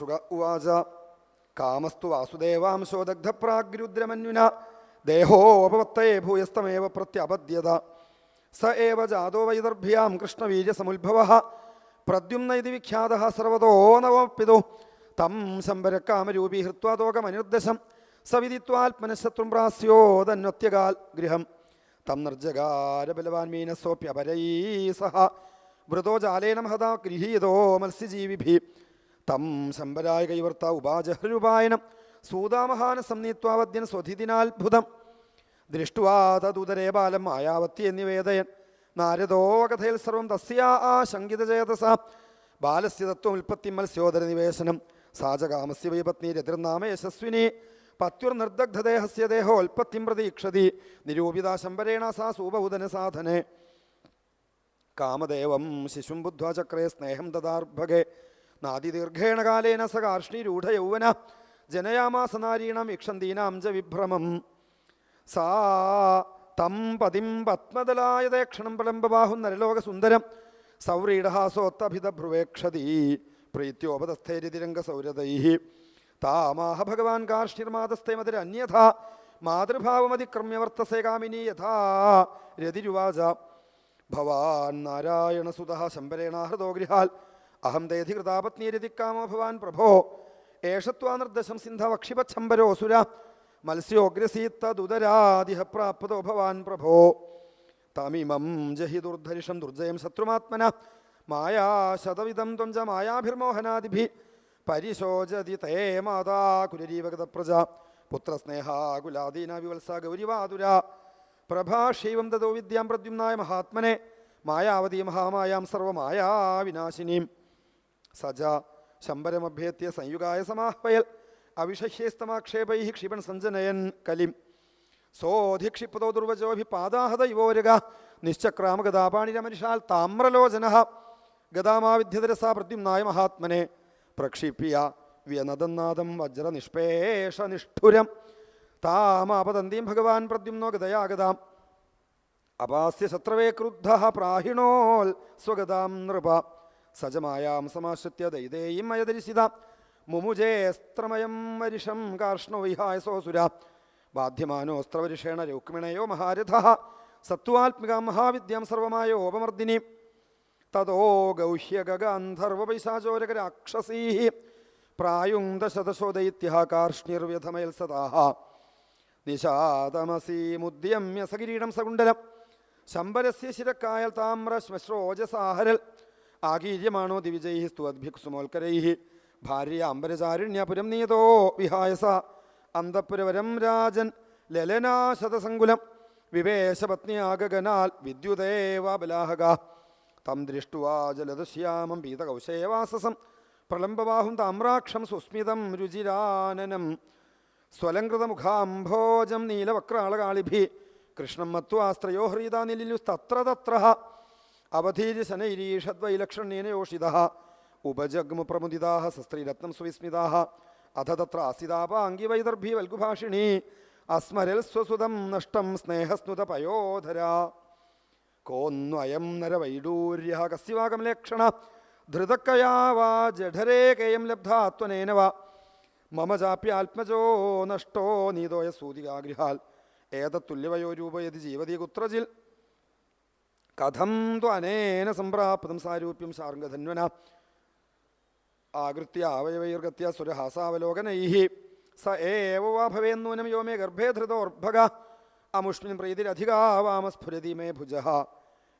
സുഗ ഉവാച. കാമസ്തു വാസുദേവാംശോ ദഗ്ധപ്രാഗ്രുദ്രമന്യുന ദേഹോപവത്തയെ ഭൂയസ്തമേവ പ്രത്യപദ്യത സ ഏവ ജാതോ വൈദർഭ്യാം കൃഷ്ണവീര്യസമുദ്ഭവ പ്രദ്യുംന ഇതി വിഖ്യാത സർവതോ നവപിതു. തം ശമ്പരക്കാമരൂപീ ഹൃത്വാ തോകമനിർദ്ദശം സവിദിത്വാത്മനശത്രും പ്രാസ്യോതന്നത്യഗൽ ഗൃഹം. തം നിർജകാരബലവാൻ മീനസോപ്യപരൈ സഹ. വൃതോ ജാലേന മഹതാ ഗൃഹീതോ മത്സ്യജീവിഭി. തം ശമ്പരായ കൈവർത്ത ഉപാചഹരുപായനം സൂതാമഹാന സംനീത്വാവദ്യൻ സ്വധിതിനാത്ഭുതം. ദൃഷ്ടുവാ തദുദരേ ബാലം മായാവത്തി എന്നിവേദയൻ നാരദോ കഥയിൽ സർവം തസ്യാ ആ ശങ്കിതചേതസ ബാലസ്യ തത്വം ഉൽപ്പത്തി മത്സ്യോദര നിവേശനം. സാജകാമസ്യ വൈപത്നി രതിർനാമ യശസ്വിനി. പത്യുർനിർദഗ്ധദേഹസ്യ ദേഹോൽപ്പത്തിം പ്രതീക്ഷതി. നിരൂപിത ശമ്പരേണ സാ സൂപഹുദന സാധനെ. കാമദേവം ശിശും ബുദ്ധ്വാ ചക്രേ സ്നേഹം ദദാർഭകെ. നാദിദീർഘേണ കാലേന സ കാർഷ്ണീരൂഢയൗവന ജനയാമാസ നാരീണം ഇക്ഷന്തീനാം ച വിഭ്രമം. സാ തം പതിം പത്മദലായതേക്ഷണം പ്രലംബബാഹും നരലോകസുന്ദരം സൗരീഢഹാസോത്തഭിതഭ്രുവേക്ഷതി പ്രീത്യോപതസ്ഥൈരിതിരംഗസൗരതൈ താമാഹ ഭഗവാൻ കാർഷ്ണിർമാതസ്ഥേ മതിരന്യഥ മാതൃഭാവമതിക്രമ്യ വർത്തസേ കാമിനി യഥാ രതിരുവാച. ഭവാൻ നാരായണസുത ശംബരേണാഹൃതോ ഗൃഹാൽ അഹം ദേധി കൃതാപത്നീരതിക്കാമോ ഭവാൻ പ്രഭോ? ഏഷത്വാ നിർദ്ദശം സിന്ധവക്ഷിപച്ഛമ്പരോസുര മത്സ്യോഗ്രസീത്തദുദരാദിഹ പ്രാപ്തോ ഭവാൻ പ്രഭോ? തമിമം ജഹി ദുർധരിഷം ദുർജയം ശത്രുമാത്മന? മായാ ശതവിധം ത്വം ച മായാഭിർമോഹനാദിഭി? പരിശോചതി തേ മാതാ കുലരീവഗത പ്രജ? പുത്രസ്നേഹാകുലാദീന ഗൗരിവാതുര? പ്രഭാഷൈവം തതോ വിദ്യാം പ്രദ്യുമ്നായ മഹാത്മനെ? മായാവതി മഹാമായാം സർവമായാ വിനാശിനീം സജ ശമ്പരമഭ്യത്യ സംയുഗായ സമാഹ്വയൽ അവിഷഹ്യേസ്തമാക്ഷേപൈ ക്ഷിപൺ സഞ്ജനയൻ കലിം. സോധിക്ഷിപ്പതോ ദുർവചോഭി പാദാഹത യുവോരുക നിശ്ചക്രാമഗതാപാണിരമനുഷാൽ താമ്രലോചന. ഗതാമാവിദ്യതരസ പ്രദ്യുമ്നായ മഹാത്മനെ പ്രക്ഷിപ്യ വ്യനദന്നാദം വജ്രനിഷ്പേഷനിഷ്ഠുരം. താമാപതന്തിയും താമാപതന്തീം ഭഗവാൻ പ്രദ്യുംനോ ഗതയാഗതാം അപാസ്യ ശത്രവേ ക്രുദ്ധ പ്രാഹിണോൽ സ്വഗതാം നൃപ. സജമായാം സമാശ്രിത്യ ദൈതേയും മയദരിശിത മുമുജേസ്ത്രമയം വരിഷം കാർഷ്ണോ വിഹായസോസുര ബാധ്യമാനോസ്ത്രവരിഷേണ രൗക്മിണയോ മഹാരഥ. സത്വാത്മികാം മഹാവിദ്യാം സർവമായോപമർദിനി തതോ ഗൗഹ്യഗാന്ധർവപൈശാചോരകരാക്ഷസീ പ്രായുങ്ദശതശോദൈത്യ കാർഷ്ണിർവ്യഥമയൽ സദാഹ നിശാതമസീമുദ്യമ്യ സകിരീടം സകുണ്ടലം. ശമ്പരസ്യ ശിരക്കായൽ താമ്ര ശ്മശ്രോജസാഹരൽ ആകീര്യമാണോ ദിവിജൈ സ്തുവദ്ഭിക്സുമോൽക്കരൈ ഭാര്യ അംബരചാരുണ്യപുരം നീതോ വിഹായസ. അന്തപുരവരം രാജൻ ലലനാശതസങ്കുലം. വിവേശപത്നിയാഗനാൽ വിദ്യുദേവബലാഹക തം ദൃഷ്ടുവാ ജലദശ്യാമം പീതകൗശേവാസസം. പ്രളംബവാഹും താമ്രാക്ഷം സുസ്മിതം രുചിരാനനം. സ്വലംകൃതമുഖാംഭോജം നീലവക്രാളകാളിഭി. കൃഷ്ണം മത്വാസ്ത്രയോ ഹ്രീതാ നിലിലുസ്തത്ര തത്ര അവധീര്യ ശനൈരീഷദ്വൈലക്ഷണ്യേന യോഷിത. ഉപജഗ്മു പ്രമുദിതാ സസ്ത്രീരത്നം സുവിസ്മിതാ. അഥ തത്ര ആസിതാപാംഗി വൈദർഭി വൽഗുഭാഷിണി. അസ്മരൽ സ്വസുതം നഷ്ടം സ്നേഹസ്നുത പയോധര. കോന്വയം നരവൈഡൂര്യ കസ്യവാകമലേക്ഷണ ധൃതക്കയാ വാ ജഠരേ കേയം ലബ്ധാത്വനേന വാ. മമ ചാപ്യാത്മജോ നഷ്ടോ നീതോയ സൂതികാഗ്രഹാൽ ഏതത്തുല്യവയോ രൂപയതി ജീവതി കുത്രജിൽ. കഥം ത്വനേന സംപ്രാപ്തം സാരൂപ്യം സാർഗധന്വന. ആകൃത്യ അവയവൈർഗത്യ സുരഹാസാവലോകനൈ സ ഏവ വാ ഭവേന്നൂനം യോ മേ ഗർഭേ ധൃതോർഭഗ അമുഷ്മിൻ പ്രീതിരധികാ വാമസ്ഫുരതി മേ ഭുജ.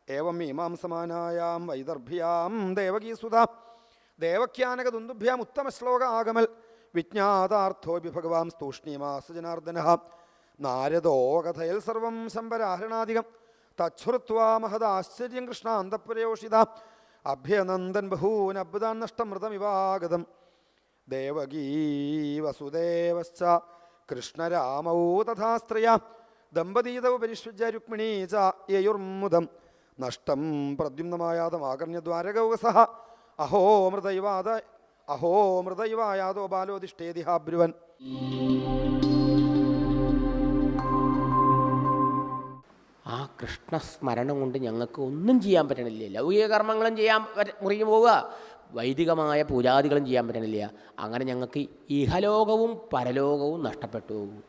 ഏവം മീമാം സമാനായാം വൈദർഭ്യാം ദേവകീസുത. ദേവക്യാനകദുന്ദുഭ്യാം ഉത്തമശ്ലോക ആഗമൽ. വിജ്ഞാതാർത്ഥോപി ഭഗവാം സ്തൂഷ്ണീമാസ ജനാർദ്ദന നാരദോ കഥയിൽ സർവം ശമ്പരാഹരണാധികം തച്ഛ്രുത്വാ കൃഷ്ണ അന്തപുരയോഷിത. അഭ്യനന്ദൻ ബഹൂനബ്ദാൻ നഷ്ടമൃതമിവാഗതം. ദേവകീ വസുദേവശ്ച കൃഷ്ണരാമൗ തഥാ ദമ്പതീത ദമ്പതീതൗ പരിഷ്വജ്യ രുക്മിണീ ച യയുർമുദം. നഷ്ടം പ്രദ്യുമ്നമായാതമാകർണ്യദ്വാരകൗ സഹ അഹോ മൃതൈവാദ അഹോ മൃതൈവായാതോ ബാലോദിഷ്ടേതിഹാബ്രുവൻ കൃഷ്ണസ്മരണം കൊണ്ട് ഞങ്ങൾക്ക് ഒന്നും ചെയ്യാൻ പറ്റണില്ല. ലൗകിക കർമ്മങ്ങളും ചെയ്യാൻ മുറിഞ്ഞു പോവുക. വൈദികമായ പൂജാദികളും ചെയ്യാൻ പറ്റണില്ല. അങ്ങനെ ഞങ്ങൾക്ക് ഇഹലോകവും പരലോകവും നഷ്ടപ്പെട്ടു. പോകും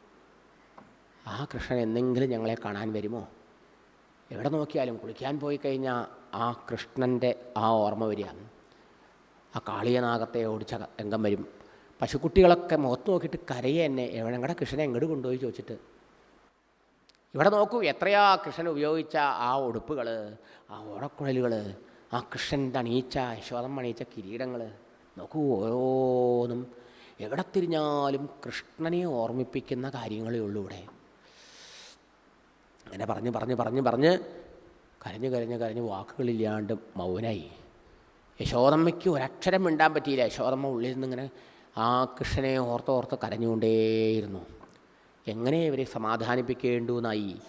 ആ കൃഷ്ണൻ എന്തെങ്കിലും ഞങ്ങളെ കാണാൻ വരുമോ? എവിടെ നോക്കിയാലും കുളിക്കാൻ പോയി കഴിഞ്ഞാൽ ആ കൃഷ്ണന്റെ ആ ഓർമ്മ വരിക. ആ കാളിയനാഗത്തെ ഓടിച്ച രംഗം വരും. പശുക്കുട്ടികളൊക്കെ മുഖത്ത് നോക്കിയിട്ട് കരയെ എന്നെ എവിടെ ഞങ്ങളുടെ കൃഷ്ണനെ എങ്ങോട്ട് കൊണ്ടുപോയി ചോദിച്ചിട്ട്? ഇവിടെ നോക്കൂ എത്രയാ കൃഷ്ണൻ ഉപയോഗിച്ച ആ ഉടുപ്പുകൾ ആ ഓടക്കുഴലുകൾ ആ കൃഷ്ണൻ തണീച്ച യശോദം അണിയിച്ച കിരീടങ്ങൾ നോക്കൂ ഓരോന്നും എവിടെ തിരിഞ്ഞാലും കൃഷ്ണനെ ഓർമ്മിപ്പിക്കുന്ന കാര്യങ്ങളേ ഉള്ളൂ ഇവിടെ. അങ്ങനെ പറഞ്ഞ് പറഞ്ഞ് പറഞ്ഞ് പറഞ്ഞ് കരഞ്ഞ് കരഞ്ഞ് കരഞ്ഞ് വാക്കുകളില്ലാണ്ട് മൗനായി. യശോദമ്മയ്ക്ക് ഒരക്ഷരം മിണ്ടാൻ പറ്റിയില്ല. യശോദമ്മ ഉള്ളിൽ നിന്നിങ്ങനെ ആ കൃഷ്ണനെ ഓർത്ത് ഓർത്ത് കരഞ്ഞുകൊണ്ടേയിരുന്നു. എങ്ങനെ ഇവരെ സമാധാനിപ്പിക്കേണ്ടു എന്നായി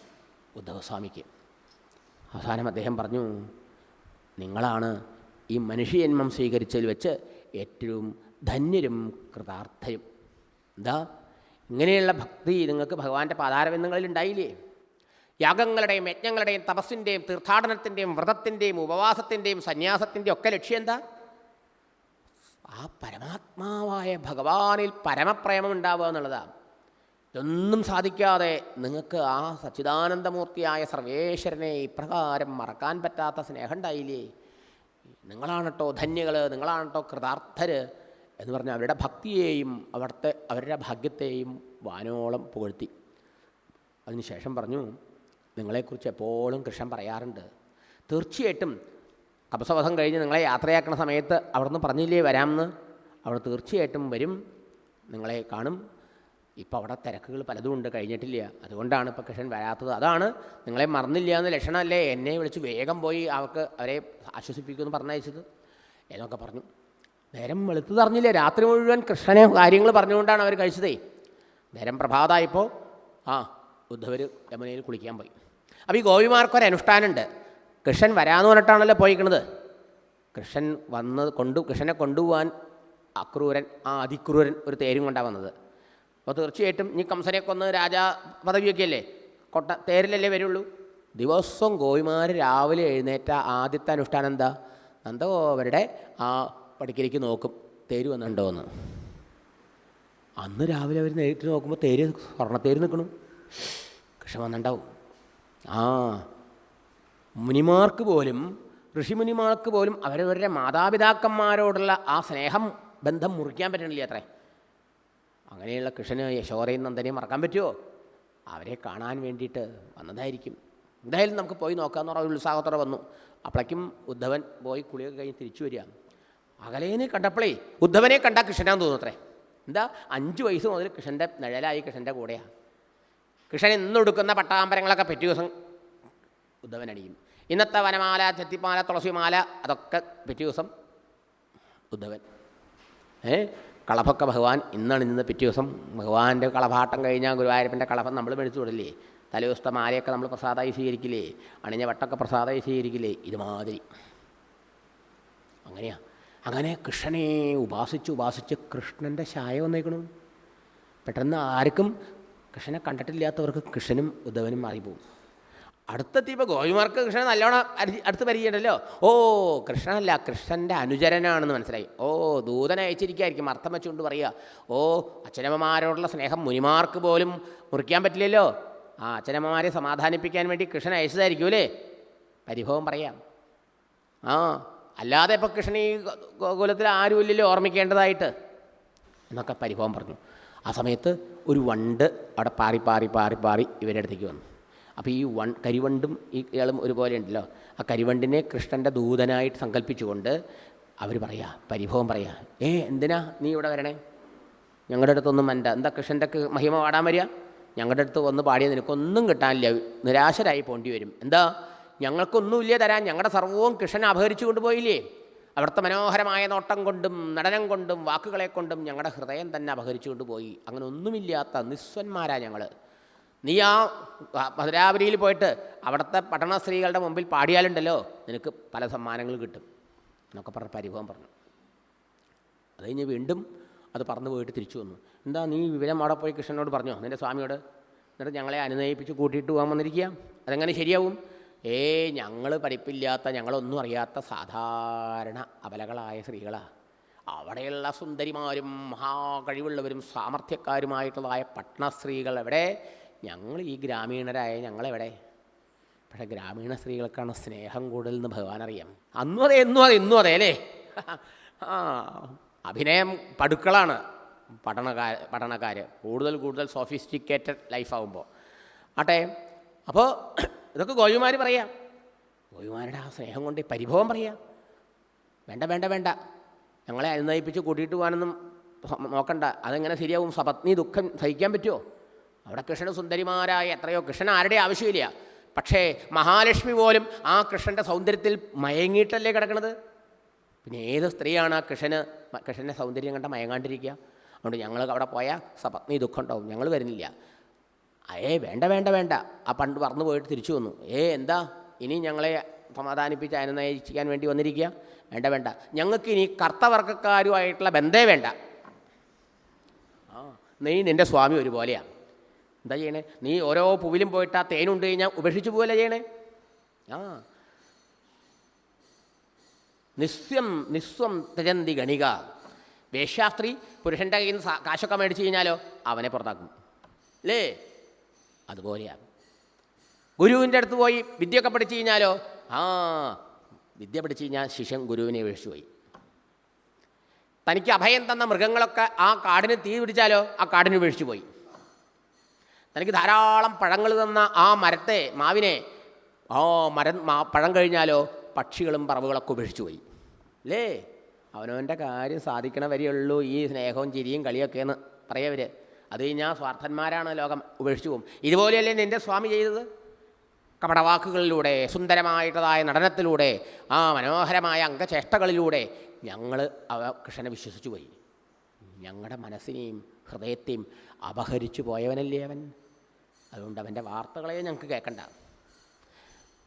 ഉദ്ധവസ്വാമിക്ക്. അവസാനം അദ്ദേഹം പറഞ്ഞു നിങ്ങളാണ് ഈ മനുഷ്യജന്മം സ്വീകരിച്ചതിൽ വെച്ച് ഏറ്റവും ധന്യരും കൃതാർത്ഥയും എന്താ? ഇങ്ങനെയുള്ള ഭക്തി നിങ്ങൾക്ക് ഭഗവാന്റെ പാതാരബന്ധങ്ങളിൽ ഉണ്ടായില്ലേ? യാഗങ്ങളുടെയും യജ്ഞങ്ങളുടെയും തപസ്സിന്റെയും തീർത്ഥാടനത്തിന്റെയും വ്രതത്തിന്റെയും ഉപവാസത്തിന്റെയും സന്യാസത്തിന്റെയും ഒക്കെ ലക്ഷ്യം എന്താ? ആ പരമാത്മാവായ ഭഗവാനിൽ പരമപ്രേമം ഉണ്ടാവുക എന്നുള്ളതാണ് ഇതൊന്നും സാധിക്കാതെ നിങ്ങൾക്ക് ആ സച്ചിദാനന്ദമൂർത്തിയായ സർവേശ്വരനെ ഇപ്രകാരം മറക്കാൻ പറ്റാത്ത സ്നേഹം ഉണ്ടായില്ലേ? നിങ്ങളാണ് കേട്ടോ ധന്യകൾ നിങ്ങളാണ് കേട്ടോ കൃതാർത്ഥർ എന്ന് പറഞ്ഞാൽ അവരുടെ ഭക്തിയെയും അവിടുത്തെ അവരുടെ ഭാഗ്യത്തെയും വാനോളം പുകഴ്ത്തി. അതിനുശേഷം പറഞ്ഞു നിങ്ങളെക്കുറിച്ച് എപ്പോഴും കൃഷ്ണൻ പറയാറുണ്ട്. തീർച്ചയായിട്ടും തപസവധം കഴിഞ്ഞ് നിങ്ങളെ യാത്രയാക്കുന്ന സമയത്ത് അവിടുന്ന് പറഞ്ഞില്ലേ വരാമെന്ന്? അവിടെ തീർച്ചയായിട്ടും വരും. നിങ്ങളെ കാണും. ഇപ്പോൾ അവിടെ തിരക്കുകൾ പലതും ഉണ്ട് കഴിഞ്ഞിട്ടില്ല. അതുകൊണ്ടാണ് ഇപ്പോൾ കൃഷ്ണൻ വരാത്തത്. അതാണ് നിങ്ങളെ മറന്നില്ല എന്ന് ലക്ഷണമല്ലേ? എന്നെ വിളിച്ച് വേഗം പോയി അവർക്ക് അവരെ ആശ്വസിപ്പിക്കുമെന്ന് പറഞ്ഞയച്ചത്. എന്നൊക്കെ പറഞ്ഞു. നേരം വെളുത്തു അറിഞ്ഞില്ലേ. രാത്രി മുഴുവൻ കൃഷ്ണനെ കാര്യങ്ങൾ പറഞ്ഞുകൊണ്ടാണ് അവർ കഴിച്ചതേ. നേരം പ്രഭാതമായപ്പോൾ ആ ഉദ്ധവർ യമുനയിൽ കുളിക്കാൻ പോയി. അപ്പോൾ ഈ ഗോപിമാർക്കൊരു അനുഷ്ഠാനമുണ്ട്. കൃഷ്ണൻ വരാമെന്ന് പറഞ്ഞിട്ടാണല്ലോ പോയിക്കണത്. കൃഷ്ണൻ വന്ന് കൊണ്ടു കൃഷ്ണനെ കൊണ്ടുപോകാൻ അക്രൂരൻ ആ അതിക്രൂരൻ ഒരു തേരും കൊണ്ടാണ് വന്നത്. അപ്പോൾ തീർച്ചയായിട്ടും ഈ കംസനെ കൊന്ന് രാജാ പദവിയൊക്കെ അല്ലേ കൊട്ട തേരിലല്ലേ വരുള്ളൂ? ദിവസവും ഗോവിമാർ രാവിലെ എഴുന്നേറ്റ ആദ്യത്തെ അനുഷ്ഠാനം എന്താ? നന്ദഗോവരുടെ ആ പടിക്കലേക്ക് നോക്കും. തേര് വന്നിട്ടുണ്ടോ എന്ന്. അന്ന് രാവിലെ അവർ നേരിട്ട് നോക്കുമ്പോൾ തേര് സ്വർണത്തേര് നിൽക്കണു. കൃഷി വന്നിട്ടുണ്ടാവും. ആ മുനിമാർക്ക് പോലും ഋഷിമുനിമാർക്ക് പോലും അവരവരുടെ മാതാപിതാക്കന്മാരോടുള്ള ആ സ്നേഹം ബന്ധം മുറിക്കാൻ പറ്റണില്ല അത്രേ? അങ്ങനെയുള്ള കൃഷ്ണന് യശോദയും നന്ദനെയും മറക്കാൻ പറ്റുമോ അവരെ കാണാൻ വേണ്ടിയിട്ട് വന്നതായിരിക്കും. എന്തായാലും നമുക്ക് പോയി നോക്കാമെന്ന് പറഞ്ഞ ഉത്സാഹത്തോടെ വന്നു. അപ്പോഴേക്കും ഉദ്ധവൻ പോയി കുളിയൊക്കെ കഴിഞ്ഞ് തിരിച്ചു വരിക. അകലേനെ കണ്ടപ്പോഴേ ഉദ്ധവനെ കണ്ടാൽ കൃഷ്ണനാന്ന് തോന്നുന്നത്രേ എന്താ? അഞ്ച് വയസ്സ് മുതൽ കൃഷ്ണന്റെ നിഴലായി കൃഷ്ണന്റെ കൂടെയാണ് കൃഷ്ണൻ ഇന്നൊടുക്കുന്ന പട്ടാമ്പരങ്ങളൊക്കെ പിറ്റേ ദിവസം ഉദ്ധവൻ അണിയും. ഇന്നത്തെ വനമാല ചെത്തിമാല തുളസിമാല അതൊക്കെ പിറ്റേ ദിവസം ഉദ്ധവൻ. ഏ? കളഭൊക്കെ ഭഗവാൻ ഇന്നാണ് ഇന്ന് പിറ്റേ ദിവസം ഭഗവാന്റെ കളഭാട്ടം കഴിഞ്ഞാൽ ഗുരുവായൂരപ്പന്റെ കളഭം നമ്മൾ മേടിച്ചു വിടില്ലേ? തലേദിവസത്തെ മാലയൊക്കെ നമ്മൾ പ്രസാദമായി സ്വീകരിക്കില്ലേ? അണിഞ്ഞ വട്ടൊക്കെ പ്രസാദമായി സ്വീകരിക്കില്ലേ? ഇതുമാതിരി. അങ്ങനെയാ. അങ്ങനെ കൃഷ്ണനെ ഉപാസിച്ച് ഉപാസിച്ച് കൃഷ്ണന്റെ ശായ വന്നേക്കണു. പെട്ടെന്ന് ആർക്കും കൃഷ്ണനെ കണ്ടിട്ടില്ലാത്തവർക്ക് കൃഷ്ണനും ഉദ്ധവനും മാറിപ്പോവും അടുത്തെത്തിയപ്പോൾ ഗോപിമാർക്ക് കൃഷ്ണൻ നല്ലോണം അടുത്ത് പരിചയമുണ്ടല്ലോ. ഓ കൃഷ്ണനല്ല കൃഷ്ണന്റെ അനുചരനാണെന്ന് മനസ്സിലായി. ഓ ദൂതനെ അയച്ചിരിക്കുകയായിരിക്കും അർത്ഥം വെച്ചുകൊണ്ട് പറയുക. ഓ അച്ഛനമ്മമാരോടുള്ള സ്നേഹം മുനിമാർക്ക് പോലും മുറിക്കാൻ പറ്റില്ലല്ലോ. ആ അച്ഛനമ്മമാരെ സമാധാനിപ്പിക്കാൻ വേണ്ടി കൃഷ്ണൻ അയച്ചതായിരിക്കും അല്ലേ? പരിഭവം പറയാം. ആ അല്ലാതെ ഇപ്പോൾ കൃഷ്ണൻ ഈ ഗോകുലത്തിൽ ആരും ഇല്ലല്ലോ ഓർമ്മിക്കേണ്ടതായിട്ട്. എന്നൊക്കെ പരിഭവം പറഞ്ഞു. ആ സമയത്ത് ഒരു വണ്ട് അവിടെ പാറി പാറി പാറി പാറി ഇവരുടെ അടുത്തേക്ക് വന്നു. അപ്പോൾ ഈ വൺ കരിവണ്ടും ഈ ഇയാളും ഒരുപോലെ ഉണ്ടല്ലോ. ആ കരിവണ്ടിനെ കൃഷ്ണന്റെ ദൂതനായിട്ട് സങ്കല്പിച്ചുകൊണ്ട് അവർ പറയാ പരിഭവം പറയാ ഏ എന്തിനാ നീ ഇവിടെ വരണേ? ഞങ്ങളുടെ അടുത്തൊന്നും മന്ത എന്താ കൃഷ്ണന്റെ മഹിമ പാടാൻ വരിക? ഞങ്ങളുടെ അടുത്ത് വന്ന് പാടിയ നിനക്കൊന്നും കിട്ടാനില്ല. നിരാശരായി പോണ്ടി വരും. എന്താ? ഞങ്ങൾക്കൊന്നുമില്ല തരാൻ. ഞങ്ങളുടെ സർവവും കൃഷ്ണൻ അപഹരിച്ചു കൊണ്ടുപോയില്ലേ അവിടുത്തെ മനോഹരമായ നോട്ടം കൊണ്ടും നടനം കൊണ്ടും വാക്കുകളെ കൊണ്ടും ഞങ്ങളുടെ ഹൃദയം തന്നെ അപഹരിച്ചു കൊണ്ടുപോയി അങ്ങനെ ഒന്നുമില്ലാത്ത നിസ്വന്മാരാ ഞങ്ങൾ നീ ആ മധുരാപുരിയിൽ പോയിട്ട് അവിടുത്തെ പട്ടണ സ്ത്രീകളുടെ മുമ്പിൽ പാടിയാലുണ്ടല്ലോ. നിനക്ക് പല സമ്മാനങ്ങൾ കിട്ടും. എന്നൊക്കെ പറഞ്ഞ പരിഭവം പറഞ്ഞു. അത് കഴിഞ്ഞ് വീണ്ടും അത് പറന്നു പോയിട്ട് തിരിച്ചു വന്നു. എന്താ നീ വിവരം അവിടെ പോയി കൃഷ്ണനോട് പറഞ്ഞോ? നിന്റെ സ്വാമിയോട്. എന്നിട്ട് ഞങ്ങളെ അനുനയിപ്പിച്ച് കൂട്ടിയിട്ട് പോകാൻ വന്നിരിക്കുക. അതെങ്ങനെ ശരിയാവും? ഏ ഞങ്ങൾ പഠിപ്പില്ലാത്ത ഞങ്ങളൊന്നും അറിയാത്ത സാധാരണ അബലകളായ സ്ത്രീകളാ. അവിടെയുള്ള സുന്ദരിമാരും മഹാകഴിവുള്ളവരും സാമർഥ്യക്കാരുമായിട്ടുള്ളതായ പട്ടണ സ്ത്രീകൾ എവിടെ? ഞങ്ങൾ ഈ ഗ്രാമീണരായ ഞങ്ങളെവിടെ? പക്ഷേ ഗ്രാമീണ സ്ത്രീകൾക്കാണ് സ്നേഹം കൂടുതലെന്ന് ഭഗവാൻ അറിയാം അന്നും അതെ എന്നും അതെ എന്നും അതെ അല്ലേ? ആ അഭിനയം പടുക്കളാണ് പഠനകാർ പഠനക്കാർ കൂടുതൽ കൂടുതൽ സോഫിസ്റ്റിക്കേറ്റഡ് ലൈഫാകുമ്പോൾ ആട്ടെ അപ്പോൾ ഇതൊക്കെ ഗോപിമാർ പറയാം. ഗോപിമാരുടെ ആ സ്നേഹം കൊണ്ട് പരിഭവം പറയാം. വേണ്ട വേണ്ട വേണ്ട. ഞങ്ങളെ അനുനയിപ്പിച്ച് കൂട്ടിയിട്ട് പോകാനൊന്നും നോക്കണ്ട. അതെങ്ങനെ ശരിയാവും? സപത്നി ദുഃഖം സഹിക്കാൻ പറ്റുമോ അവിടെ കൃഷ്ണസുന്ദരിമാരായ എത്രയോ കൃഷ്ണൻ ആരുടെ ആവശ്യമില്ല. പക്ഷേ മഹാലക്ഷ്മി പോലും ആ കൃഷ്ണന്റെ സൗന്ദര്യത്തിൽ മയങ്ങിയിട്ടല്ലേ കിടക്കണത്? പിന്നെ ഏത് സ്ത്രീയാണ് ആ കൃഷ്ണന് കൃഷ്ണന്റെ സൗന്ദര്യം കണ്ട മയങ്ങാണ്ടിരിക്കുക? അതുകൊണ്ട് ഞങ്ങൾ അവിടെ പോയാൽ സപത്നി ദുഃഖം ഉണ്ടാവും ഞങ്ങൾ വരുന്നില്ല. ഏ വേണ്ട വേണ്ട വേണ്ട. ആ പണ്ട് പറന്നു പോയിട്ട് തിരിച്ചു വന്നു. ഏ എന്താ? ഇനി ഞങ്ങളെ സമാധാനിപ്പിച്ച് അനുനയിക്കാൻ വേണ്ടി വന്നിരിക്കുക? വേണ്ട വേണ്ട. ഞങ്ങൾക്ക് ഇനി കർത്തവർഗക്കാരുമായിട്ടുള്ള ബന്ധേ വേണ്ട. ആ നീ നിന്റെ സ്വാമി ഒരുപോലെയാണ് എന്താ ചെയ്യണേ? നീ ഓരോ പൂവിലും പോയിട്ട് ആ തേനുണ്ട് കഴിഞ്ഞാൽ ഉപേക്ഷിച്ചു പോവല്ലേ ചെയ്യണേ? ആ. നിസ്വം നിസ്വം തജന്തി ഗണിക. വേശ്യാസ്ത്രീ പുരുഷന്റെ കയ്യിൽ നിന്ന് കാശൊക്കെ മേടിച്ചു കഴിഞ്ഞാലോ അവനെ പുറത്താക്കും. അല്ലേ അതുപോലെയാണ് ഗുരുവിന്റെ അടുത്ത് പോയി വിദ്യയൊക്കെ പഠിച്ചു കഴിഞ്ഞാലോ? ആ. വിദ്യ പഠിച്ചു കഴിഞ്ഞാൽ ശിഷ്യൻ ഗുരുവിനെ ഉപേക്ഷിച്ചു പോയി. തനിക്ക് അഭയം തന്ന മൃഗങ്ങളൊക്കെ ആ കാടിന് തീ പിടിച്ചാലോ ആ കാടിന് ഉപേക്ഷിച്ചു പോയി. തനിക്ക് ധാരാളം പഴങ്ങൾ തന്ന ആ മരത്തെ മാവിനെ ഓ മരം പഴം കഴിഞ്ഞാലോ പക്ഷികളും പറവുകളൊക്കെ ഉപേക്ഷിച്ചു പോയി. അല്ലേ അവനവന്റെ കാര്യം സാധിക്കണ വരെയുള്ളൂ ഈ സ്നേഹവും ചിരിയും കളിയൊക്കെ എന്ന് പറയവർ അത് കഴിഞ്ഞാൽ സ്വാർത്ഥന്മാരാണ് ലോകം ഉപേക്ഷിച്ചു പോകും. ഇതുപോലെയല്ലേ നിന്റെ സ്വാമി ചെയ്തത്? കപടവാക്കുകളിലൂടെ സുന്ദരമായിട്ടതായ നടനത്തിലൂടെ ആ മനോഹരമായ അംഗചേഷ്ടകളിലൂടെ ഞങ്ങൾ അവ കൃഷ്ണനെ വിശ്വസിച്ചു പോയി. ഞങ്ങളുടെ മനസ്സിനെയും ഹൃദയത്തെയും അപഹരിച്ചു പോയവനല്ലേ അവൻ? അതുകൊണ്ട് അവന്റെ വാർത്തകളെ ഞങ്ങൾക്ക് കേൾക്കണ്ട.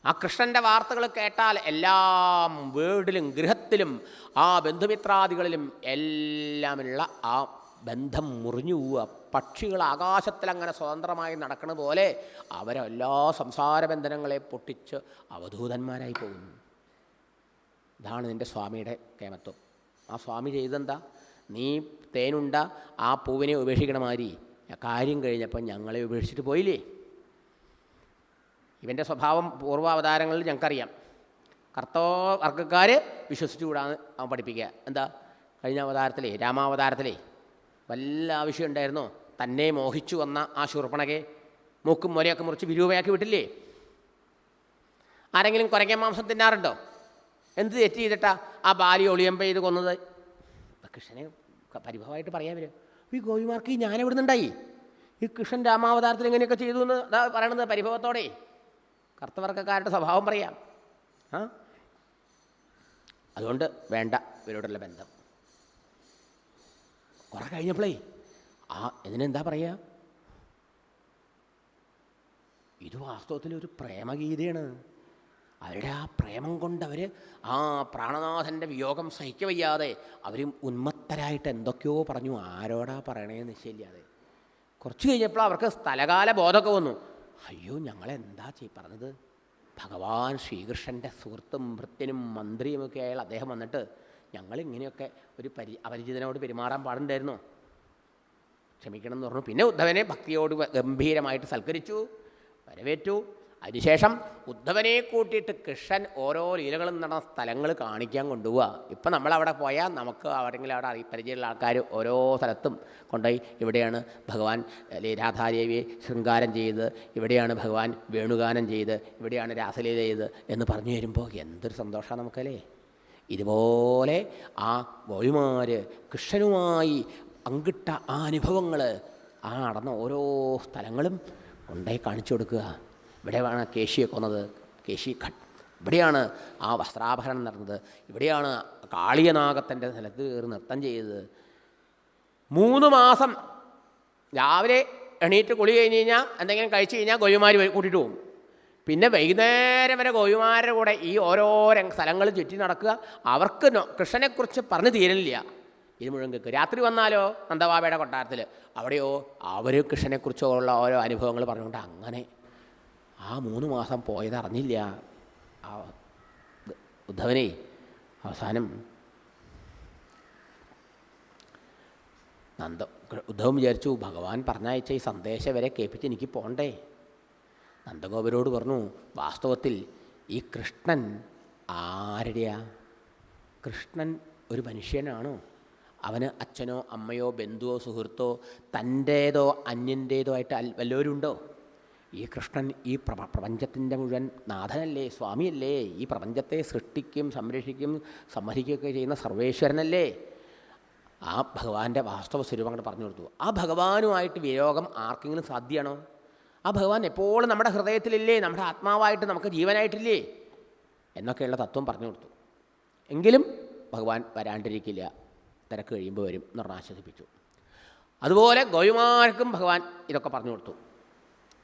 ആ കൃഷ്ണന്റെ വാർത്തകൾ കേട്ടാൽ എല്ലാം വീടിലും ഗൃഹത്തിലും ആ ബന്ധുമിത്രാദികളിലും എല്ലാമുള്ള ആ ബന്ധം മുറിഞ്ഞു പോവുക. പക്ഷികൾ ആകാശത്തിൽ അങ്ങനെ സ്വതന്ത്രമായി നടക്കണ പോലെ അവരെല്ലാ സംസാര ബന്ധനങ്ങളെ പൊട്ടിച്ച് അവധൂതന്മാരായി പോകുന്നു. ഇതാണ് നിന്റെ സ്വാമിയുടെ കേമത്വം. ആ സ്വാമി ചെയ്തെന്താ നീ തേനുണ്ട ആ പൂവിനെ ഉപേക്ഷിക്കണ മാതിരി കാര്യം കഴിഞ്ഞപ്പോൾ ഞങ്ങളെ ഉപേക്ഷിച്ചിട്ട് പോയില്ലേ? ഇവന്റെ സ്വഭാവം പൂർവാവതാരങ്ങളിൽ ഞങ്ങൾക്കറിയാം. കർത്തോ വർഗക്കാർ വിശ്വസിച്ചുകൂടാന്ന് അവൻ പഠിപ്പിക്കുക. എന്താ? കഴിഞ്ഞ അവതാരത്തിലേ രാമാവതാരത്തിലേ വല്ല ആവശ്യം ഉണ്ടായിരുന്നോ? തന്നെ മോഹിച്ചു വന്ന ആ ശൂർപ്പണകെ മൂക്കും മുരയൊക്കെ മുറിച്ച് വിരൂപയാക്കി വിട്ടില്ലേ? ആരെങ്കിലും കുറയ്ക്കാൻ മാംസം തിന്നാറുണ്ടോ? എന്ത് തെറ്റ് ചെയ്തിട്ടാ ആ ബാലി ഒളിയമ്പ ചെയ്ത് കൊന്നത് കൃഷ്ണനെ പരിഭവമായിട്ട് പറയാൻ വരും ഈ ഗോപിമാർക്ക് ഈ ഞാൻ എവിടെ നിന്നുണ്ടായി? ഈ കൃഷ്ണൻ രാമാവതാരത്തിൽ എങ്ങനെയൊക്കെ ചെയ്തു എന്ന് അതാ പറയണത് പരിഭവത്തോടെ. കർത്തവർഗക്കാരുടെ സ്വഭാവം പറയാം. ആ? അതുകൊണ്ട് വേണ്ട ഇവരോടുള്ള ബന്ധം. കുറെ കഴിഞ്ഞപ്പോഴേ ആ ഇതിനെന്താ പറയുക ഇത് വാസ്തവത്തിൽ ഒരു പ്രേമഗീതയാണ്. അവരുടെ ആ പ്രേമം കൊണ്ട് അവർ ആ പ്രാണനാഥന്റെ വിയോഗം സഹിക്കവയ്യാതെ അവരും ഉന്മത്തരായിട്ട് എന്തൊക്കെയോ പറഞ്ഞു. ആരോടാ പറയണേന്ന് നിശ്ചയില്ലാതെ. കുറച്ച് കഴിഞ്ഞപ്പോൾ അവർക്ക് സ്ഥലകാല ബോധമൊക്കെ വന്നു. അയ്യോ ഞങ്ങളെന്താ ചെയ് പറഞ്ഞത്? ഭഗവാൻ ശ്രീകൃഷ്ണന്റെ സുഹൃത്തും ഭൃത്യനും മന്ത്രിയുമൊക്കെ ആയാൽ അദ്ദേഹം വന്നിട്ട് ഞങ്ങളിങ്ങനെയൊക്കെ ഒരു പരി അപരിചിതനോട് പെരുമാറാൻ പാടുണ്ടായിരുന്നോ. ക്ഷമിക്കണം എന്ന് പറഞ്ഞു. പിന്നെ ഉദ്ധവനെ ഭക്തിയോട് ഗംഭീരമായിട്ട് സൽക്കരിച്ചു വരവേറ്റു. അതിനുശേഷം ഉദ്ധവനെ കൂട്ടിയിട്ട് കൃഷ്ണൻ ഓരോ ലീലകളും നടന്ന സ്ഥലങ്ങൾ കാണിക്കാൻ കൊണ്ടുപോവുക ഇപ്പം നമ്മളവിടെ പോയാൽ നമുക്ക് അവിടെങ്കിലും അവിടെ പരിചയമുള്ള ആൾക്കാർ ഓരോ സ്ഥലത്തും കൊണ്ടുപോയി. ഇവിടെയാണ് ഭഗവാൻ രാധാദേവിയെ ശൃംഗാരം ചെയ്ത് ഇവിടെയാണ് ഭഗവാൻ വേണുഗാനം ചെയ്ത് ഇവിടെയാണ് രാസലീല ചെയ്ത് എന്ന് പറഞ്ഞു വരുമ്പോൾ എന്തൊരു സന്തോഷമാണ് നമുക്കല്ലേ? ഇതുപോലെ ആ വഴിമാർ കൃഷ്ണനുമായി അങ്കിട്ട ആ അനുഭവങ്ങൾ ആ നടന്ന ഓരോ സ്ഥലങ്ങളും കൊണ്ടുപോയി കാണിച്ചു കൊടുക്കുക. ഇവിടെയാണ് കേശിയെ കൊന്നത്. കേശി ഘട്ട് ഇവിടെയാണ് ആ വസ്ത്രാഭരണം നടന്നത്. ഇവിടെയാണ് കാളിയനാഗത്തിന്റെ സ്ഥലത്ത് കയറി നൃത്തം ചെയ്തത്. മൂന്ന് മാസം രാവിലെ എണീറ്റ് കുളി കഴിഞ്ഞ് കഴിഞ്ഞാൽ എന്തെങ്കിലും കഴിച്ച് കഴിഞ്ഞാൽ ഗോപിമാർ കൂട്ടിയിട്ട് പോകും. പിന്നെ വൈകുന്നേരം വരെ ഗോപിമാരുടെ കൂടെ ഈ ഓരോ സ്ഥലങ്ങൾ ചുറ്റി നടക്കുക. അവർക്ക് കൃഷ്ണനെക്കുറിച്ച് പറഞ്ഞു തീരലില്ല. ഇത് മുഴുവൻ രാത്രി വന്നാലോ നന്ദബാബയുടെ കൊട്ടാരത്തിൽ അവിടെയോ? അവർ കൃഷ്ണനെക്കുറിച്ചുള്ള ഓരോ അനുഭവങ്ങൾ പറഞ്ഞുകൊണ്ട് അങ്ങനെ ആ മൂന്ന് മാസം പോയതറിഞ്ഞില്ല. ആ ഉദ്ധവനെ അവസാനം നന്ദ ഉദ്ധവൻ വിചാരിച്ചു ഭഗവാൻ പറഞ്ഞയച്ച ഈ സന്ദേശം വരെ കേൾപ്പിച്ച് എനിക്ക് പോണ്ടേ. നന്ദഗോപരോട് പറഞ്ഞു വാസ്തവത്തിൽ ഈ കൃഷ്ണൻ ആരുടെയാ? കൃഷ്ണൻ ഒരു മനുഷ്യനാണോ. അവന് അച്ഛനോ അമ്മയോ ബന്ധുവോ സുഹൃത്തോ തന്റേതോ അന്യന്റേതോ ആയിട്ട് അൽ വല്ലവരും ഉണ്ടോ ഈ കൃഷ്ണൻ ഈ പ്രപ പ്രപഞ്ചത്തിന്റെ മുഴുവൻ നാഥനല്ലേ സ്വാമിയല്ലേ? ഈ പ്രപഞ്ചത്തെ സൃഷ്ടിക്കും സംരക്ഷിക്കും സംഹരിക്കുകയൊക്കെ ചെയ്യുന്ന സർവേശ്വരനല്ലേ? ആ ഭഗവാന്റെ വാസ്തവ സ്വരൂപം അങ്ങോട്ട് പറഞ്ഞു കൊടുത്തു. ആ ഭഗവാനുമായിട്ട് വിയോഗം ആർക്കെങ്കിലും സാധ്യമാണോ? ആ ഭഗവാൻ എപ്പോഴും നമ്മുടെ ഹൃദയത്തിലില്ലേ നമ്മുടെ ആത്മാവായിട്ട് നമുക്ക് ജീവനായിട്ടില്ലേ? എന്നൊക്കെയുള്ള തത്വം പറഞ്ഞു കൊടുത്തു. എങ്കിലും ഭഗവാൻ വരാണ്ടിരിക്കില്ല. തിരക്ക് കഴിയുമ്പോൾ വരും എന്ന് ആശ്വസിപ്പിച്ചു. അതുപോലെ ഗൗരിമാർക്കും ഭഗവാൻ ഇതൊക്കെ പറഞ്ഞു കൊടുത്തു.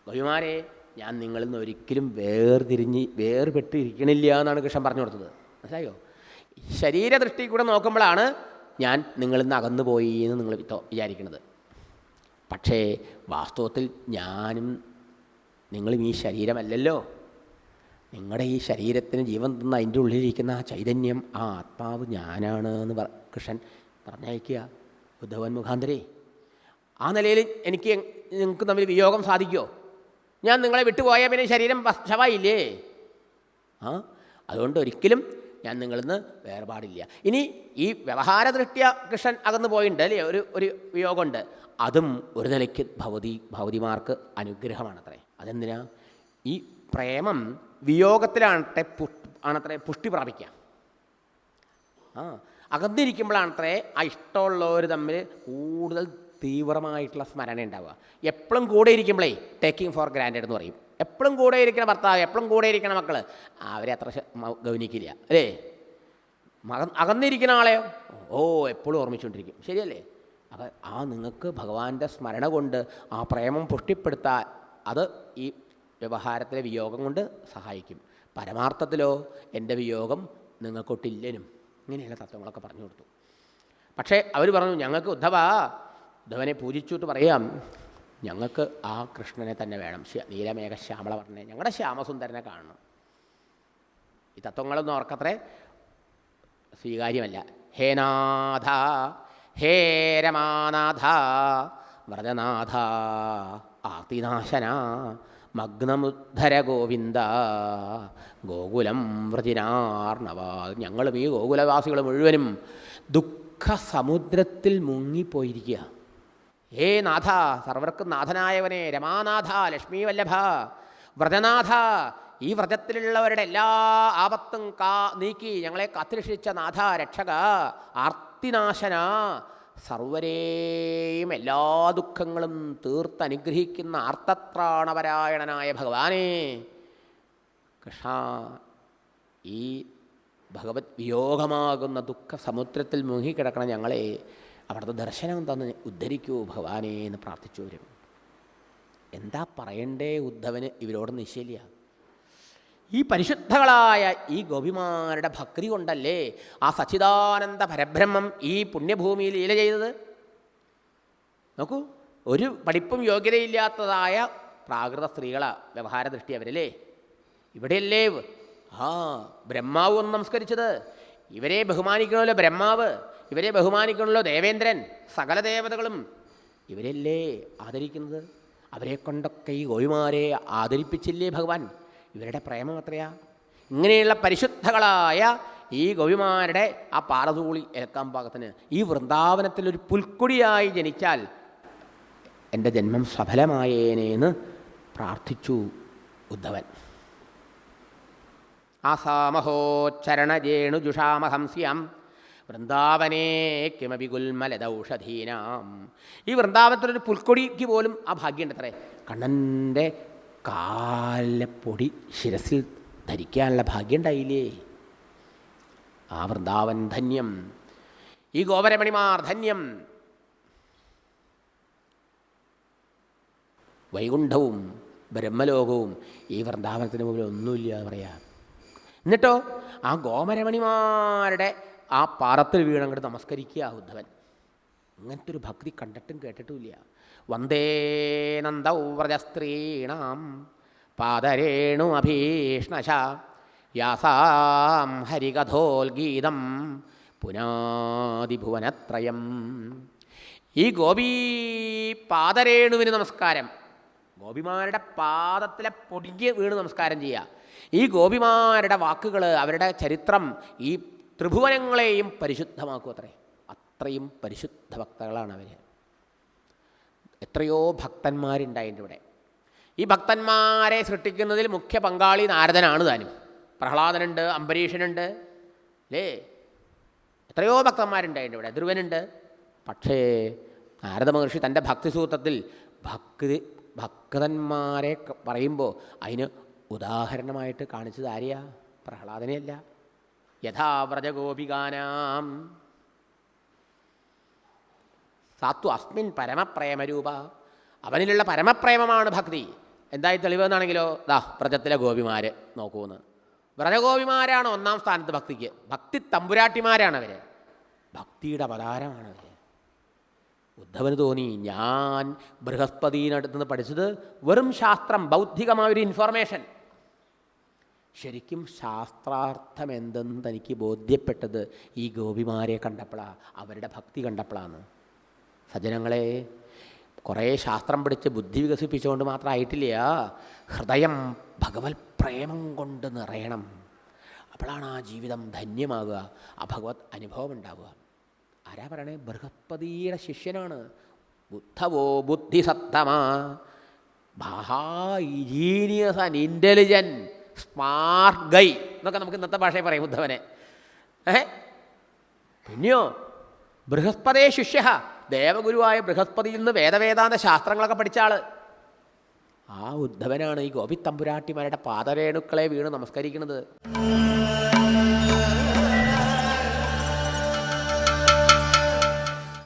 ഗോപിമാരെ ഞാൻ നിങ്ങളിൽ നിന്ന് ഒരിക്കലും വേർതിരിഞ്ഞ് വേർപെട്ടിരിക്കണില്ല എന്നാണ് കൃഷ്ണൻ പറഞ്ഞു കൊടുത്തത്. മനസ്സിലായോ? ശരീരദൃഷ്ടി കൂടെ നോക്കുമ്പോഴാണ് ഞാൻ നിങ്ങളിൽ നിന്ന് അകന്നു പോയി എന്ന് നിങ്ങൾ വിചാരിക്കുന്നത് പക്ഷേ വാസ്തവത്തിൽ ഞാനും നിങ്ങളും ഈ ശരീരമല്ലല്ലോ. നിങ്ങളുടെ ഈ ശരീരത്തിന് ജീവൻ തന്ന അതിന്റെ ഉള്ളിലിരിക്കുന്ന ആ ചൈതന്യം ആ ആത്മാവ് ഞാനാണ് എന്ന് പറ കൃഷ്ണൻ പറഞ്ഞയക്കുക. ഉദ്ധവൻ മുഖാന്തരേ ആ നിലയിൽ എനിക്ക് നിങ്ങൾക്ക് തമ്മിൽ വിയോഗം സാധിക്കുമോ ഞാൻ നിങ്ങളെ വിട്ടുപോയാൽ പിന്നെ ശരീരം ശവായില്ലേ? ആ അതുകൊണ്ട് ഒരിക്കലും ഞാൻ നിങ്ങളിൽ നിന്ന് വേർപാടില്ല ഇനി ഈ വ്യവഹാര ദൃഷ്ടിയ കൃഷ്ണൻ അകന്നു പോയിട്ടുണ്ട് അല്ലേ? ഒരു ഒരു വിയോഗമുണ്ട്. അതും ഒരു നിലയ്ക്ക് ഭവതി ഭൗതിമാർക്ക് അനുഗ്രഹമാണത്രേ. അതെന്തിനാ? ഈ പ്രേമം വിയോഗത്തിലാണത്രേ പു ആണത്രേ പുഷ്ടി പ്രാപിക്കുക ആ അകന്നിരിക്കുമ്പോഴാണത്രേ ആ ഇഷ്ടമുള്ളവർ തമ്മിൽ കൂടുതൽ തീവ്രമായിട്ടുള്ള സ്മരണ ഉണ്ടാവുക. എപ്പോഴും കൂടെ ഇരിക്കുമ്പോഴേ ടേക്കിംഗ് ഫോർ ഗ്രാൻഡഡ് എന്ന് പറയും. എപ്പോഴും കൂടെ ഇരിക്കണ ഭർത്താവ് എപ്പോഴും കൂടെ ഇരിക്കണ മക്കൾ അവരെ അത്ര ഗൗനിക്കില്ല. അല്ലേ? മക അകന്നിരിക്കുന്ന ആളെയോ? ഓ എപ്പോഴും ഓർമ്മിച്ചുകൊണ്ടിരിക്കും ശരിയല്ലേ? അപ്പം ആ നിങ്ങൾക്ക് ഭഗവാന്റെ സ്മരണ കൊണ്ട് ആ പ്രേമം പുഷ്ടിപ്പെടുത്താൻ അത് ഈ വ്യവഹാരത്തിലെ വിയോഗം കൊണ്ട് സഹായിക്കും. പരമാർത്ഥത്തിലോ എന്റെ വിയോഗം നിങ്ങൾക്കൊട്ടില്ലേനും ഇങ്ങനെയുള്ള തത്വങ്ങളൊക്കെ പറഞ്ഞു കൊടുത്തു. പക്ഷേ അവർ പറഞ്ഞു ഞങ്ങൾക്ക് ഉദ്ധവ ഉദ്ധവനെ പൂജിച്ചിട്ട് പറയാം. ഞങ്ങൾക്ക് ആ കൃഷ്ണനെ തന്നെ വേണം. നീലമേഘ ശ്യാമള പറഞ്ഞേ ഞങ്ങളുടെ ശ്യാമസുന്ദരനെ കാണണം. ഈ തത്വങ്ങളൊന്നും ഓർക്കത്രേ സ്വീകാര്യമല്ല. ഹേ നാഥ ഹേ രമാനാഥ വ്രജനാഥ ആർത്തിനാശന മഗ്നമുദ്ധര ഗോവിന്ദ ഗോകുലം വ്രജിനാർണവ ഞങ്ങളും ഈ ഗോകുലവാസികൾ മുഴുവനും ദുഃഖസമുദ്രത്തിൽ മുങ്ങിപ്പോയിരിക്കുക ഹേ നാഥ സർവർക്കും നാഥനായവനെ രമാനാഥ ലക്ഷ്മി വല്ലഭ വ്രതനാഥ ഈ വ്രതത്തിലുള്ളവരുടെ എല്ലാ ആപത്തും കാ നീക്കി ഞങ്ങളെ കത്തിരക്ഷിച്ച നാഥ രക്ഷക ആർത്തിനാശന സർവരെയും എല്ലാ ദുഃഖങ്ങളും തീർത്തനുഗ്രഹിക്കുന്ന ആർത്തത്രാണപരായണനായ ഭഗവാനെ കൃഷ്ണ ഈ ഭഗവത് വിയോഗമാകുന്ന ദുഃഖ സമുദ്രത്തിൽ മുങ്ങിക്കിടക്കണം ഞങ്ങളെ അവിടുത്തെ ദർശനം തന്ന് ഉദ്ധരിക്കൂ ഭഗവാനേ എന്ന് പ്രാർത്ഥിച്ചു വരും. എന്താ പറയണ്ടേ ഉദ്ധവന്? ഇവരോട് നിശ്ചയില്ല. ഈ പരിശുദ്ധകളായ ഈ ഗോപിമാരുടെ ഭക്തി കൊണ്ടല്ലേ ആ സച്ചിദാനന്ദ പരബ്രഹ്മം ഈ പുണ്യഭൂമിയിൽ ലീല ചെയ്തത്? നോക്കൂ ഒരു പഠിപ്പും യോഗ്യതയില്ലാത്തതായ പ്രാകൃത സ്ത്രീകളാ വ്യവഹാര ദൃഷ്ടി അവരല്ലേ ഇവിടെയല്ലേ ആ ബ്രഹ്മാവ് ഒന്ന് നമസ്കരിച്ചത് ഇവരെ ബഹുമാനിക്കണമല്ലോ ബ്രഹ്മാവ്. ഇവരെ ബഹുമാനിക്കണല്ലോ ദേവേന്ദ്രൻ. സകല ദേവതകളും. ഇവരല്ലേ ആദരിക്കുന്നത്? അവരെ കൊണ്ടൊക്കെ ഈ ഗോവിമാരെ ആദരിപ്പിച്ചില്ലേ ഭഗവാൻ? ഇവരുടെ പ്രേമം അത്രയാ. ഇങ്ങനെയുള്ള പരിശുദ്ധകളായ ഈ ഗോവിമാരുടെ ആ പാറതൂളി ഏൽക്കാൻ പാകത്തിന് ഈ വൃന്ദാവനത്തിൽ ഒരു പുൽക്കൊടിയായി ജനിച്ചാൽ എന്റെ ജന്മം സഫലമായേനേന്ന് പ്രാർത്ഥിച്ചു ഉദ്ധവൻ. ആസാമഹോച്ചരണജേണുജുഷാമഹംസ്യം വൃന്ദാവനേ കിമപി ഗുൽമലദൌഷധീനാം. ഈ വൃന്ദാവനത്തിലൊരു പുൽക്കൊടിക്ക് പോലും ആ ഭാഗ്യമുണ്ട് അത്രേ കണ്ണന്റെ കാലപ്പൊടി പൊടി ശിരസിൽ ധരിക്കാനുള്ള ഭാഗ്യം ഉണ്ടായില്ലേ ആ വൃന്ദാവൻ ധന്യം ഈ ഗോപരമണിമാർ ധന്യം വൈകുണ്ഠവും ബ്രഹ്മലോകവും ഈ വൃന്ദാവനത്തിന് മുമ്പിൽ ഒന്നുമില്ല പറയാം. എന്നിട്ടോ ആ ഗോമരമണിമാരുടെ ആ പാറത്തിൽ വീണങ്ങോട്ട് നമസ്കരിക്കുക ഉദ്ധവൻ. അങ്ങനത്തെ ഒരു ഭക്തി കണ്ടിട്ടും കേട്ടിട്ടുമില്ല. വന്ദേ നന്ദൗ വ്രജസ്ത്രീണാം പാതരേണു അഭീഷ്ണശ യാസാം ഹരികഥോൽഗീതം പുനാതിഭുവനത്രയം ഈ ഗോപി പാദരേണുവിന് നമസ്കാരം. ഗോപിമാരുടെ പാദത്തിലെ പൊടിക്ക് വീണ് നമസ്കാരം ചെയ്യുക. ഈ ഗോപിമാരുടെ വാക്കുകൾ അവരുടെ ചരിത്രം ഈ ത്രിഭുവനങ്ങളെയും പരിശുദ്ധമാക്കും അത്രേ. അത്രയും പരിശുദ്ധ ഭക്തകളാണ് അവർ എത്രയോ ഭക്തന്മാരുണ്ടായിട്ടുണ്ട് ഇവിടെ. ഈ ഭക്തന്മാരെ സൃഷ്ടിക്കുന്നതിൽ മുഖ്യ പങ്കാളി നാരദനാണ് താനും. പ്രഹ്ലാദനുണ്ട് അംബരീഷനുണ്ട് അല്ലേ എത്രയോ ഭക്തന്മാരുണ്ടായിട്ടുണ്ട് ഇവിടെ. ധ്രുവനുണ്ട്. പക്ഷേ നാരദ മഹർഷി തന്റെ ഭക്തിസൂത്രത്തിൽ ഭക്തി ഭക്തന്മാരെ പറയുമ്പോൾ അതിന് ഉദാഹരണമായിട്ട് കാണിച്ചത് ആരെയാ? പ്രഹ്ലാദനെയല്ല. യഥാ വ്രജഗോപികാനാം. സാത്തു അസ്മിൻ പരമപ്രേമരൂപ. അവനിലുള്ള പരമപ്രേമമാണ് ഭക്തി. എന്തായി തെളിവെന്നാണെങ്കിലോ? ദാ വ്രജത്തിലെ ഗോപിമാർ നോക്കൂന്ന്. വ്രജഗോപിമാരാണ് ഒന്നാം സ്ഥാനത്ത് ഭക്തിക്ക്. ഭക്തി തമ്പുരാട്ടിമാരാണ് അവർ ഭക്തിയുടെ അവതാരമാണ് അവർ ഉദ്ധവന് തോന്നി ഞാൻ ബൃഹസ്പതിനടുത്ത് നിന്ന് പഠിച്ചത് വെറും ശാസ്ത്രം ബൗദ്ധികമായൊരു ഇൻഫർമേഷൻ ശരിക്കും ശാസ്ത്രാർത്ഥം എന്തെന്ന് തനിക്ക് ബോധ്യപ്പെട്ടത് ഈ ഗോപിമാരെ കണ്ടപ്പോഴാണ് അവരുടെ ഭക്തി കണ്ടപ്പോഴാണ് സജ്ജനങ്ങളെ കുറേ ശാസ്ത്രം പഠിച്ച് ബുദ്ധി വികസിപ്പിച്ചുകൊണ്ട് മാത്രമായിട്ടില്ല ഹൃദയം ഭഗവത് പ്രേമം കൊണ്ട് നിറയണം. അപ്പോഴാണ് ആ ജീവിതം ധന്യമാകുക ആ ഭഗവത് അനുഭവം ഉണ്ടാവുക ആരാ പറയണേ? ബൃഹസ്പതിയുടെ ശിഷ്യനാണ്. ബുദ്ധവോ ബുദ്ധിസത്തമാ. Genius and intelligent smart guy എന്നൊക്കെ നമുക്ക് ഇന്നത്തെ ഭാഷയിൽ പറയും ഉദ്ധവനെ. ഏ? പിന്നെയോ? ബൃഹസ്പതേ ശിഷ്യ. ദേവഗുരുവായ ബൃഹസ്പതിയിൽ നിന്ന് വേദവേദാന്ത ശാസ്ത്രങ്ങളൊക്കെ പഠിച്ച ആൾ. ആ ഉദ്ധവനാണ് ഈ ഗോപിത്തമ്പുരാട്ടിമാരുടെ പാദരേണുക്കളെ വീണ് നമസ്കരിക്കുന്നത്.